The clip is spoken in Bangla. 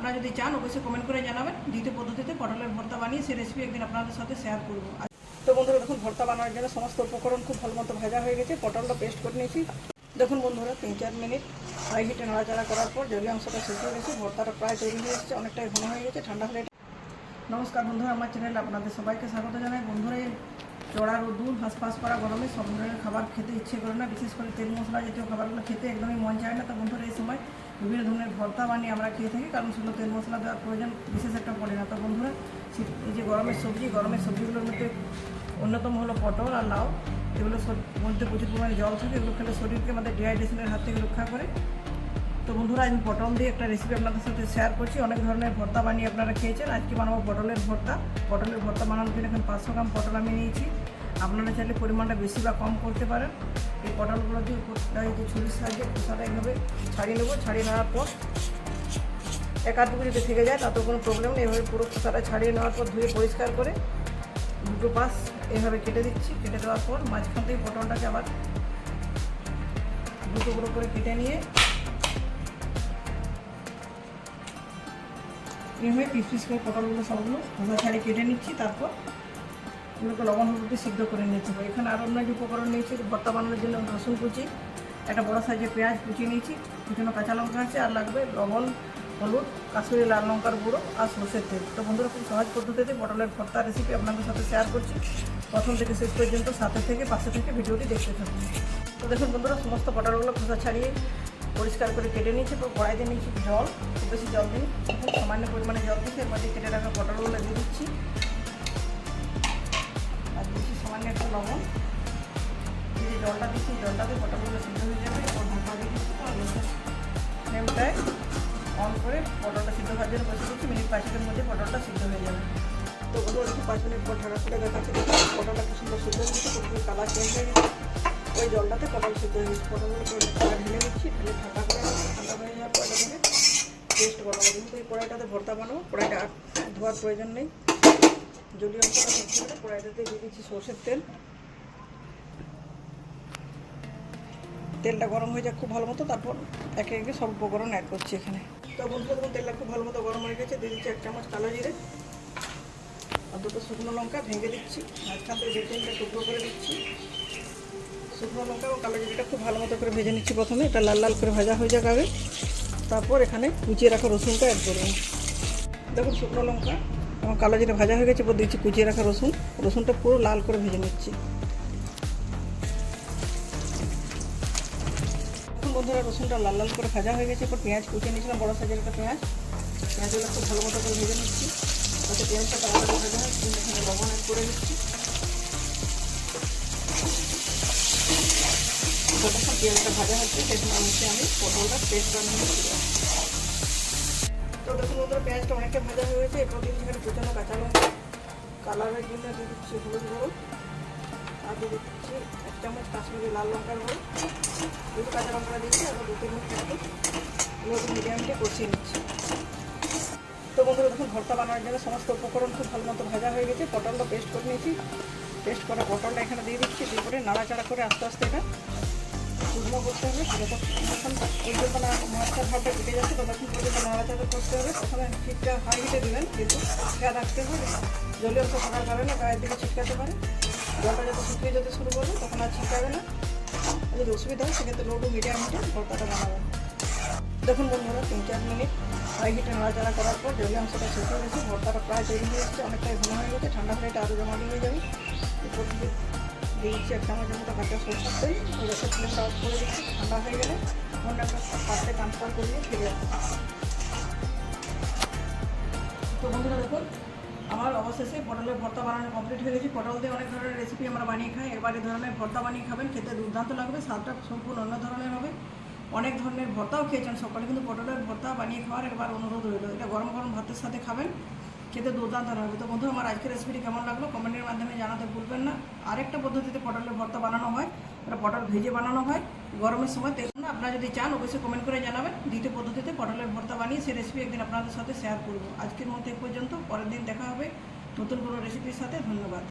আপনারা যদি চান, অবশ্যই কমেন্ট করে জানাবেন। দ্বিতীয় পদ্ধতিতে পটলের ভর্তা বানিয়ে সেই রেসিপি একদিন আপনাদের সাথে শেয়ার করব। তো বন্ধুরা, দেখুন, ভর্তা বানানোর জন্য সমস্ত উপকরণ খুব ভালো মতো ভাজা হয়ে গেছে। পটলটা পেস্ট করে নিয়েছি। দেখুন বন্ধুরা, তিন চার মিনিট হাই হিটে নাড়াচাড়া করার পর জলীয় অংশটা শেষ হয়ে গেছে ভর্তাটা প্রায় তৈরি হয়ে এসেছে, অনেকটাই ঘন হয়ে গেছে, ঠান্ডা হলে নমস্কার বন্ধুরা, আমার চ্যানেলে আপনাদের সবাইকে স্বাগত জানাই। বন্ধুরা, এই চড়া রোদুর হাঁসফাঁস করা গরমে সব ধরনের খাবার খেতে ইচ্ছে করে না। বিশেষ করে তেল মশলা জাতীয় খাবারগুলো খেতে একদমই মন চায় না। তো বন্ধুরা, এই সময় বিভিন্ন ভর্তা বানিয়ে আমরা খেয়ে থাকি, কারণ সেগুলো তেল মশলা দেওয়ার প্রয়োজন বিশেষ একটা পড়ে না। তো বন্ধুরা এই যে গরমের সবজি, গরমের সবজিগুলোর মধ্যে অন্যতম হলো পটল আর লাউ। এগুলো মধ্যে প্রচুর পরিমাণে জল থাকে, এগুলো খেলে শরীরকে আমাদের ডিহাইড্রেশনের হাত থেকে রক্ষা করে। তো বন্ধুরা, আমি পটল দিয়ে একটা রেসিপি আপনাদের সাথে শেয়ার করছি। অনেক ধরনের ভর্তা বানিয়ে আপনারা খেয়েছেন। আজকে বানাবো পটলের ভর্তা। পটলের ভর্তা বানানোর জন্য এখন পাঁচশো গ্রাম পটল আমি নিয়েছি। আপনারা চাইলে পরিমাণটা বেশি বা কম করতে পারেন। এই পটলগুলো দিয়ে যে ছুরির সাহায্যে খোসাটা এইভাবে ছাড়িয়ে নেব, ছাড়িয়ে নেওয়ার পর এক আধটুকু যদি থেকে যায়, তাতে কোনো প্রবলেম নেই। এভাবে পুরো খোসাটা ছাড়িয়ে নেওয়ার পর ধুয়ে পরিষ্কার করে দুটো পাশ এভাবে কেটে দিচ্ছি। কেটে দেওয়ার পর মাঝখান থেকে পটলটাকে আবার দুটো টুকরো করে কেটে নিয়ে এইভাবে পিস পিস করে পটলগুলো সবগুলো ছাড়িয়ে কেটে নিচ্ছি। তারপর এগুলোকে লবণ হলুদে সিদ্ধ করে নিয়েছি। এখানে আরও অন্য উপকরণ নিয়েছি ভর্তা বানানোর জন্য রসুন কুচি, একটা বড় সাইজের পেঁয়াজ কুচিয়ে নিয়েছি কুচানো কাঁচা লঙ্কা আছে, আর লাগবে লবণ, হলুদ, কাশ্মীরি লাল লঙ্কার গুঁড়ো আর সর্ষের তেল। তো বন্ধুরা, খুব সহজ পদ্ধতিতে পটলের ভর্তা রেসিপি আপনাদের সাথে শেয়ার করছি। প্রথম থেকে শেষ পর্যন্ত সাথে থেকে পাশে থেকে ভিডিওটি দেখতে থাকুন। তো দেখুন বন্ধুরা, সমস্ত পটলগুলো খোসা ছাড়িয়ে পরিষ্কার করে কেটে নিয়েছি তো কড়াইতে নিয়েছি জল, খুব বেশি জল দিন সামান্য পরিমাণে জল দিচ্ছি এর মধ্যে কেটে রাখা পটলগুলো দিয়ে দিচ্ছি। জলটা দিচ্ছি জলটাতে পটলগুলো সিদ্ধ হয়ে যাবে। এরপর ঢাকা দিয়ে ফ্লেমটায় অন করে পটলটা সিদ্ধ হওয়ার জন্য বসে দিচ্ছি মিনিট পাঁচেকের মধ্যে পটলটা সিদ্ধ হয়ে যাবে। তো বন্ধুরা দেখি পাঁচ মিনিট পর ঢাকা করে দেখাচ্ছি পটলটা কি সুন্দর সিদ্ধ হয়ে গেছে পুরো কালার চেঞ্জ হয়ে গেছে। ওই জলটাতে পটল সিদ্ধ হয়ে গেছে। পটলগুলো ঢাকা ঢেলে দিচ্ছি, ঢেলে ঠান্ডা করে। ঠান্ডা হয়ে যাওয়ার পর এটাকে পেস্ট বানাবো কিন্তু এই কড়াইটাতে ভর্তা বানাবো, কড়াইটা ধোয়ার প্রয়োজন নেই। জলীয় অংশটা সবজি কড়াইটাতে দিয়ে দিচ্ছি সর্ষের তেল। তেলটা গরম হয়ে যাক খুব ভালো মতো, তারপর একে একে সব উপকরণ অ্যাড করছি এখানে। তো বন্ধুরা, দেখুন, তেলটা খুব ভালো মতো গরম হয়ে গেছে। দিয়ে দিচ্ছি এক চামচ কালো জিরে আর দুটো শুকনো লঙ্কা ভেঙে দিচ্ছি। মাঝখান থেকে দু তিনটা টুকরো করে দিচ্ছি। শুকনো লঙ্কা এবং কালো জিরেটা খুব ভালো মতো করে ভেজে নিচ্ছি প্রথমে। এটা লাল লাল করে ভাজা হয়ে যাক আগে। তারপর এখানে কুচিয়ে রাখা রসুনটা অ্যাড করবেন দেখুন, শুকনো লঙ্কা এবং কালো জিরে ভাজা হয়ে গেছে। এবার দিচ্ছি কুচিয়ে রাখা রসুন। রসুনটা পুরো লাল করে ভেজে নিচ্ছি। বন্ধুরা রসুনটা লাল লাল করে ভাজা হয়ে গেছে, এরপর পেঁয়াজ কুচিয়ে নিয়েছিলাম, বড় সাইজের একটা পেঁয়াজ। পেঁয়াজগুলো খুব ভালো মতো করে ভেজে নিচ্ছি। তাতে পেঁয়াজটা করে ভাজা হয় এখানে লবণ অ্যাড করে দিচ্ছি। যতক্ষণ পেঁয়াজটা ভাজা হচ্ছে সময় মধ্যে আমি পটলটা পেস্ট বানিয়ে নিচ্ছি। তো দেখুন বন্ধুরা, পেঁয়াজটা অনেকটা ভাজা হয়ে গেছে, এরপর কিন্তু এখানে কুচানো কাঁচা লঙ্কা। কালারের জন্য দিয়ে দিচ্ছি হলুদ গুঁড়ো। আর দিচ্ছি, এক চামচ কাশ্মীরি লাল লঙ্কার গুঁড়ো, দুটো কাঁচা লঙ্কা দিচ্ছি আর দু তিন মিনিট লোক মিডিয়ামকে কষিয়ে নিচ্ছি। তো বন্ধুরা, দেখুন, ভর্তা বানানোর জন্য সমস্ত উপকরণ খুব ভালো মতো ভাজা হয়ে গেছে। পটলটা পেস্ট করে নিয়েছি। পেস্ট করা পটলটা এখানে দিয়ে দিচ্ছি, দিয়ে করে নাড়াচাড়া করে আস্তে আস্তে এটা শুকনো করতে হবে। যতক্ষণ পর্যন্ত না মশলার ভাবটা কেটে যাচ্ছে ততক্ষণ পর্যন্ত নাড়াচাড়া করতে হবে। প্রথমে ঠিকঠাক হাই হিটে দেবেন, কিন্তু খেয়াল রাখতে হবে। জলীয় অংশ থাকার কারণে গায়ের দিকে ছিটকাতে পারে। জলটা যত শুকিয়ে যেতে শুরু করবে তখন আর ছিটকাবে না। যদি অসুবিধা হয়, সেক্ষেত্রে লো টু মিডিয়াম হিটে ভর্তাটা বানাবেন দেখুন বন্ধুরা, তিন চার মিনিট হাই হিটে নাড়াচাড়া করার পর জলীয় অংশটা শেষ হয়ে গেছে ভর্তাটা প্রায় তৈরি হয়ে এসেছে, অনেকটাই ঘন হয়ে গেছে, ঠান্ডা হলে এটা আরও জমানো হয়ে যাবে। এরপর দিয়ে দিয়েছি এক চামচের মতো কাঁচা সরষের তেল। ওই ফ্লেমটা অফ করে দিচ্ছি ঠান্ডা হয়ে গেলে অন্য একটা পাত্রে ট্রান্সফার করিয়ে ফিরে আসছি তো বন্ধুরা দেখুন আমার অবশেষে পটলের ভর্তা বানানো কমপ্লিট হয়ে গেছে। পটল দিয়ে অনেক ধরনের রেসিপি আমরা বানিয়ে খাই। এবার এই ধরনের ভর্তা বানিয়ে খাবেন, খেতে দুর্দান্ত লাগবে, স্বাদটা সম্পূর্ণ অন্য ধরনের হবে। অনেক ধরনের ভর্তাও খেয়েছেন সকালে, কিন্তু পটলের ভর্তা বানিয়ে খাওয়ার একবার অনুরোধ রইল। এটা গরম গরম ভাতের সাথে খাবেন, খেতে দুর্দান্ত হবে তো বন্ধু, আমার আজকের রেসিপিটি কেমন লাগল? কমেন্টের মাধ্যমে জানাতে ভুলবেন না। আরেকটা পদ্ধতিতে পটলের ভর্তা বানানো হয়। ওটা পটল ভেজে বানানো হয়। গরমের সময় দেখুন আপনারা যদি চান, অবশ্যই কমেন্ট করে জানাবেন। দ্বিতীয় পদ্ধতিতে পটলের ভর্তা বানিয়ে সেই রেসিপি একদিন আপনাদের সাথে শেয়ার করব। আজকের মতো এ পর্যন্ত, পরের দিন দেখা হবে নতুন কোনো রেসিপির সাথে। ধন্যবাদ।